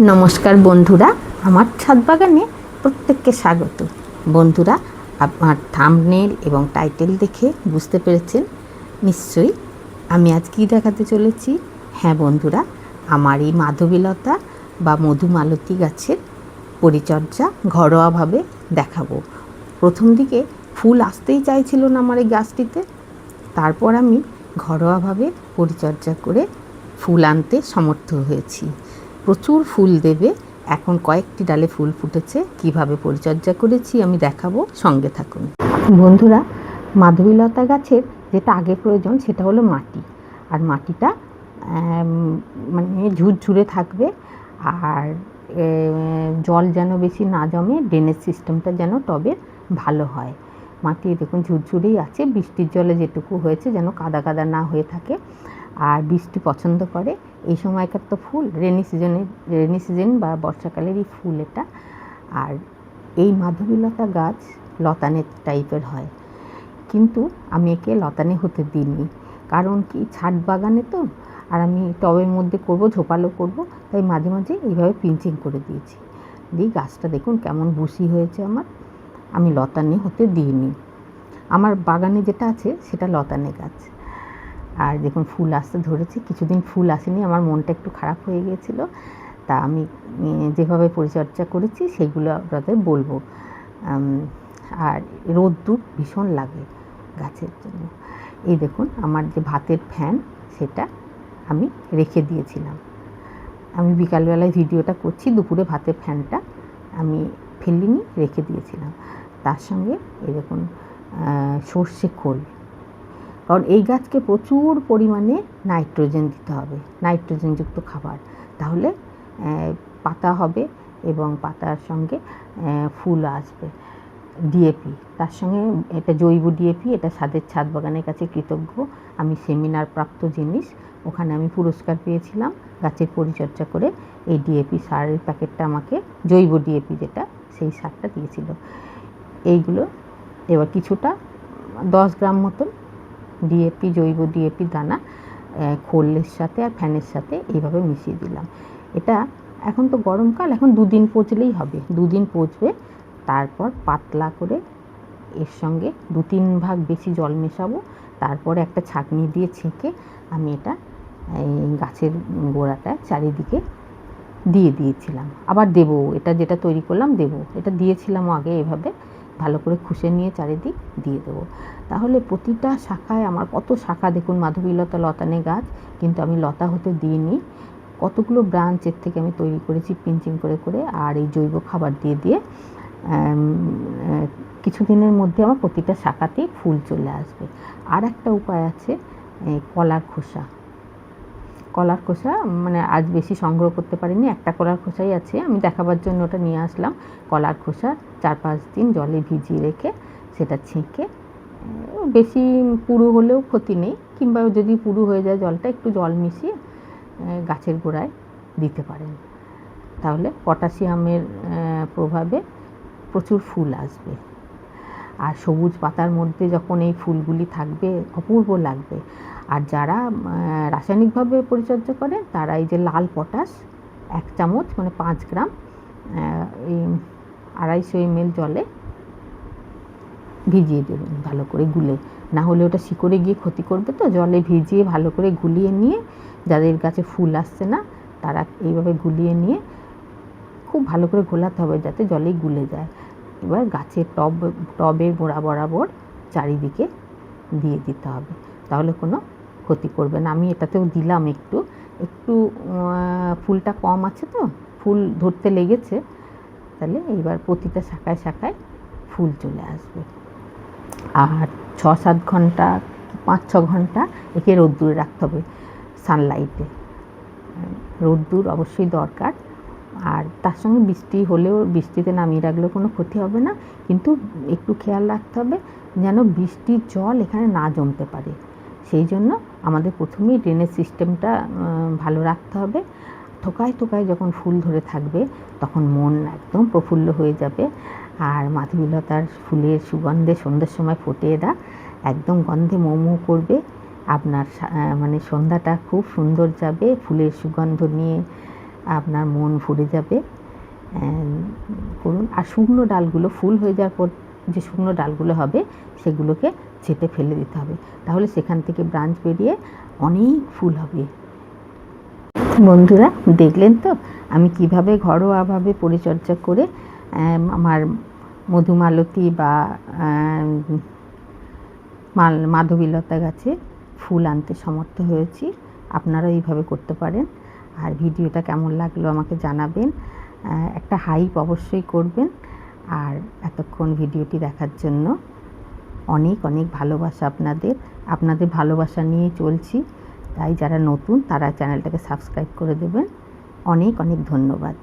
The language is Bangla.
নমস্কার বন্ধুরা, আমার ছাদ বাগানে প্রত্যেককে স্বাগত। বন্ধুরা আমার থাম্বনেল এবং টাইটেল দেখে বুঝতে পেরেছেন? নিশ্চয়ই আমি আজ কী দেখাতে চলেছি? হ্যাঁ বন্ধুরা, আমার এই মাধবীলতা বা মধুমালতী গাছের পরিচর্যা ঘরোয়াভাবে দেখাবো। প্রথম দিকে ফুল আসতেই চাইছিল না আমার এই গাছটিতে। তারপর আমি ঘরোয়াভাবে পরিচর্যা করে ফুল আনতে সমর্থ হয়েছি। প্রচুর ফুল দেবে। এখন কয়েকটি ডালে ফুল ফুটেছে। কীভাবে পরিচর্যা করেছি আমি দেখাবো। সঙ্গে থাকুন। বন্ধুরা, মাধবীলতা গাছের যেটা আগে প্রয়োজন সেটা হলো মাটি। আর মাটিটা মানে ঝুরঝুরে থাকবে। আর জল যেন বেশি না জমে, ড্রেনেজ সিস্টেমটা যেন টবের ভালো হয়। মাটি দেখুন ঝুরঝুরেই আছে। বৃষ্টির জলে যেটুকু হয়েছে যেন কাদা কাদা না হয়ে থাকে। আর বৃষ্টি পছন্দ করে। এই সময়কার তো ফুল, রেনি সিজনে, রেনি সিজন বা বর্ষাকালেরই ফুল এটা। আর এই মাধবীলতা গাছ লতানের টাইপের হয়। কিন্তু আমি একে লতানে হতে দিইনি। কারণ কি? ছাদ বাগানে তো, আর আমি টবের মধ্যে করব, ঝোপালো করব, তাই মাঝে মাঝে এইভাবে পিঞ্চিং করে দিয়েছি। দিয়ে গাছটা দেখুন কেমন বুসি হয়েছে আমার। আমি লতানে হতে দিইনি। আমার বাগানে যেটা আছে সেটা লতানে গাছ। আর দেখুন ফুল আসতে ধরেছে, কিছুদিন ফুল আসেনি, আমার মনটা একটু খারাপ হয়ে গিয়েছিল। তা আমি যেভাবে পরিচর্যা করেছি সেগুলো আপনাদের বলব। আর রোদ্দুর ভীষণ লাগে গাছের জন্য। এই দেখুন আমার যে ভাতের ফ্যান, সেটা আমি রেখে দিয়েছিলাম। আমি বিকালবেলায় ভিডিওটা করছি, দুপুরে ভাতের ফ্যানটা আমি ফেলিনি, রেখে দিয়েছিলাম। তার সঙ্গে এই দেখুন সর্ষে খোল। কারণ এই গাছকে প্রচুর পরিমাণে নাইট্রোজেন দিতে হবে, নাইট্রোজেনযুক্ত খাবার। তাহলে পাতা হবে এবং পাতার সঙ্গে ফুল আসবে। ডিএপি তার সঙ্গে এটা জৈব ডিএপি এটা সাদের ছাদ বাগানের কাছে কৃতজ্ঞ। আমি সেমিনার প্রাপ্ত জিনিস, ওখানে আমি পুরস্কার পেয়েছিলাম। গাছের পরিচর্যা করে এই ডিএপি সারের প্যাকেটটা আমাকে, জৈব ডিএপি যেটা, সেই সারটা দিয়েছিল। এইগুলো, এবার কিছুটা, দশ গ্রাম মতন ডিএপি জৈব ডিএপি দানা খোলের সাথে আর ফ্যানের সাথে এইভাবে মিশিয়ে দিলাম। এটা এখন তো গরমকাল এখন দুদিন পচলেই হবে। দুদিন পচবে, তারপর পাতলা করে এর সঙ্গে দু তিন ভাগ বেশি জল মেশাবো, তারপরে একটা ছাঁকনি দিয়ে ছেঁকে আমি এটা, এই গাছের গোড়াটা চারিদিকে দিয়ে দিয়েছিলাম। আবার দেবো, এটা যেটা তৈরি করলাম দেবো। এটা দিয়েছিলাম আগে এভাবে, ভালো করে খুশে নিয়ে চারিদিক দিয়ে দেবো। তাহলে প্রতিটা শাখায় আমার, কত শাখা দেখুন মাধবীলতা লতানে গাছ, কিন্তু আমি লতা হতে দিইনি। কতগুলো ব্রাঞ্চের থেকে আমি তৈরি করেছি পিঞ্চিং করে করে, আর এই জৈব খাবার দিয়ে দিয়ে কিছুদিনের মধ্যে আমার প্রতিটা শাখাতেই ফুল চলে আসবে। আর একটা উপায় আছে কলার খোসা। কলার খোসা মানে আজ বেশি সংগ্রহ করতে পারিনি, একটা কলার খোসাই আছে, আমি দেখাবার জন্য ওটা নিয়ে আসলাম। কলার খোসা চার পাঁচ দিন জলে ভিজিয়ে রেখে সেটা ছেঁকে বেশি পুরু হলেও ক্ষতি নেই, কিংবা যদি পুরু হয়ে যায় জলটা একটু জল মিশিয়ে গাছের গোড়ায় দিতে পারেন। তাহলে পটাশিয়ামের প্রভাবে প্রচুর ফুল আসবে। আর সবুজ পাতার মধ্যে যখন এই ফুলগুলি থাকবে, অপূর্ব লাগবে। আর যারা রাসায়নিকভাবে পরিচর্যা করে তারা এই যে লাল পটাশ, এক চামচ মানে পাঁচ গ্রাম এই আড়াইশো এমএল জলে ভিজিয়ে দেবেন ভালো করে গুলে। না হলে ওটা শিকড়ে গিয়ে ক্ষতি করবে তো, জলে ভিজিয়ে ভালো করে গুলিয়ে নিয়ে, যাদের গাছে ফুল আসছে না, তারা এইভাবে গুলিয়ে নিয়ে খুব ভালো করে ঘোলাতে হবে যাতে জলেই গুলে যায়। এবার গাছের টব, টবের গোড়া বরাবর চারিদিকে দিয়ে দিতে হবে, তাহলে কোনো ক্ষতি করবে না। আমি এটাতেও দিলাম একটু একটু ফুলটা কম আছে তো, ফুল ধরতে লেগেছে, তাহলে এইবার প্রতিটা শাখায় শাখায় ফুল চলে আসবে। আর ছ সাত ঘণ্টা পাঁচ ছ ঘণ্টা একে রোদ্দুরে রাখতে হবে সানলাইটে রোদ্দুর অবশ্যই দরকার। আর তার সঙ্গে বৃষ্টি হলেও বৃষ্টিতে নামিয়ে রাখলেও কোনো ক্ষতি হবে না, কিন্তু একটু খেয়াল রাখতে হবে যেন বৃষ্টির জল এখানে না জমতে পারে। সেই জন্য আমাদের প্রথমেই ড্রেনের সিস্টেমটা ভালো রাখতে হবে। থোকায় থোকায় যখন ফুল ধরে থাকবে, তখন মন একদম প্রফুল্ল হয়ে যাবে। আর মাধবীলতার ফুলের সুগন্ধে সন্ধ্যের সময় ফোটে এরা একদম গন্ধে মৌ মৌ করবে। আপনার মানে সন্ধ্যাটা খুব সুন্দর যাবে। ফুলের সুগন্ধ নিয়ে আপনার মন ভরে যাবে। করুন। আর শুকনো ডালগুলো, ফুল হয়ে যাওয়ার পর যে শুকনো ডালগুলো হবে, সেগুলোকে ছেটে ফেলে দিতে হবে। তাহলে সেখান থেকে ব্রাঞ্চ বেরিয়ে অনেক ফুল হবে। বন্ধুরা, দেখলেন তো? আমি কীভাবে ঘরোয়াভাবে পরিচর্যা করে আমার মধুমালতী বা মাল মাধবীলতা গাছে ফুল আনতে সমর্থ হয়েছি। আপনারা এইভাবে করতে পারেন। আর ভিডিওটা কেমন লাগল আমাকে জানাবেন। একটা হাইপ অবশ্যই করবেন। আর এতক্ষণ ভিডিওটি দেখার জন্য অনেক অনেক ভালোবাসা আপনাদের। আপনাদের ভালোবাসা নিয়ে চলছি। তাই যারা নতুন তারা চ্যানেলটাকে সাবস্ক্রাইব করে দেবেন। অনেক অনেক ধন্যবাদ।